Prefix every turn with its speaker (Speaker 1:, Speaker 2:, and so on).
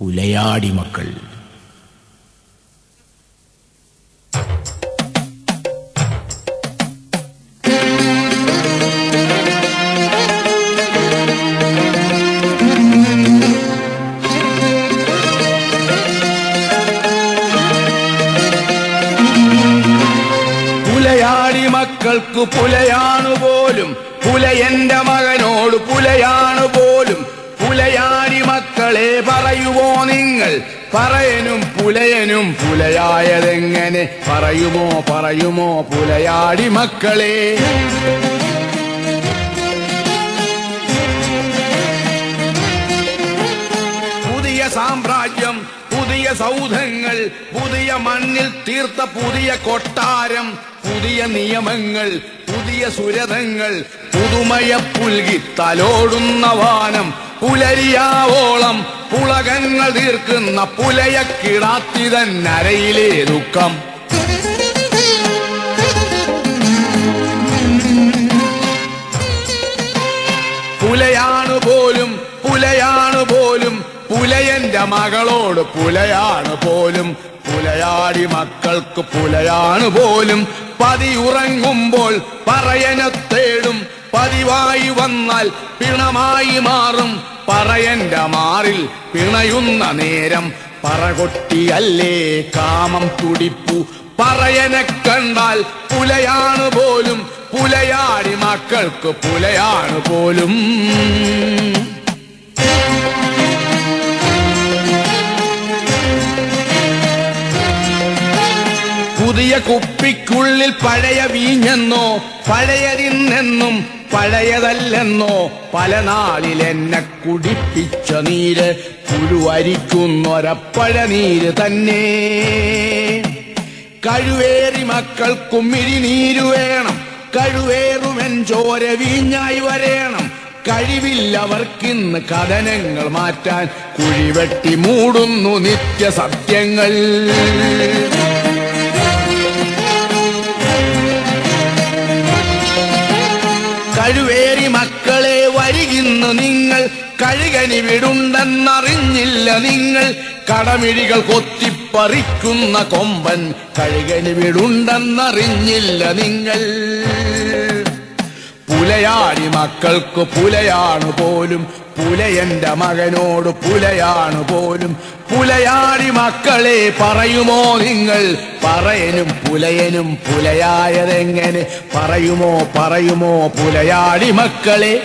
Speaker 1: പുലയാടി മക്കൾ പുലയാടി മക്കൾക്ക് പുലയാണു പോലും പുലയന്റെ മകനോട് പുലയാണു പോലും പുലയാടി മക്കളെ പറയുമോ നിങ്ങൾ പറയനും പുലയനും പുലയായതെങ്ങനെ? പറയുമോ പറയുമോ പുലയാടി മക്കളെ? പുതിയ സാമ്രാജ്യം പുതിയ സൗധങ്ങൾ പുതിയ മണ്ണിൽ തീർത്ത പുതിയ കൊട്ടാരം പുതിയ നിയമങ്ങൾ പുതിയ സുരതങ്ങൾ പുതുമയ പുൽകി തലോടുന്ന വാനം പുലരിയാവോളം പുളകങ്ങൾ തീർക്കുന്ന പുലയ കിടാത്തിതൻ നരയിലെ ദുഃഖം. പുലയാണ് പോലും പുലയാണ് പോലും പുലയന്റെ മകളോട് പുലയാണ് പോലും. പുലയാടി മക്കൾക്ക് പുലയാണ് പോലും. പതിയുറങ്ങുമ്പോൾ പറയനെ തേടും പതിവായി വന്നാൽ പിണമായി മാറും. പറയന്റെ മാറിൽ പിണയുന്ന നേരം പറകൊട്ടിയല്ലേ കാമം തുടിപ്പു. പറയനെ കണ്ടാൽ പുലയാണ് പോലും പുലയാടി മക്കൾക്ക് പുലയാണ് പോലും. പുതിയ കുപ്പിക്കുള്ളിൽ പഴയ വീഞ്ഞെന്നോ പഴയതിന്നെന്നും പഴയതല്ലെന്നോ പല നാളിൽ എന്നെ കുടിപ്പിച്ച നീര് പുഴുവരിക്കുന്നൊരപ്പഴ നീര് തന്നെ. കഴിവേറി മക്കൾക്കും മിഴിനീരു വേണം. കഴിവേറുമെൻ ചോര വീഞ്ഞായി വരേണം. കഴിവില്ലവർക്കിന്ന് കഥനങ്ങൾ മാറ്റാൻ കുഴിവെട്ടി മൂടുന്നു നിത്യസത്യങ്ങൾ. വരികിന്ന് നിങ്ങൾ കഴുകനി വിടുണ്ടെന്നറിഞ്ഞില്ല നിങ്ങൾ. കടമിഴികൾ കൊത്തിപ്പറിക്കുന്ന കൊമ്പൻ കഴുകനി വിടുണ്ടെന്നറിഞ്ഞില്ല നിങ്ങൾ. പുലയാടി മക്കൾക്ക് പുലയാണ് പോലും. പുലയന്റെ മകനോട് പുലയാണ് പോലും. പുലയാടി മക്കളെ പറയുമോ നിങ്ങൾ? പറയനും പുലയനും പുലയായതെങ്ങനെ? പറയുമോ പറയുമോ പുലയാടി മക്കളെ?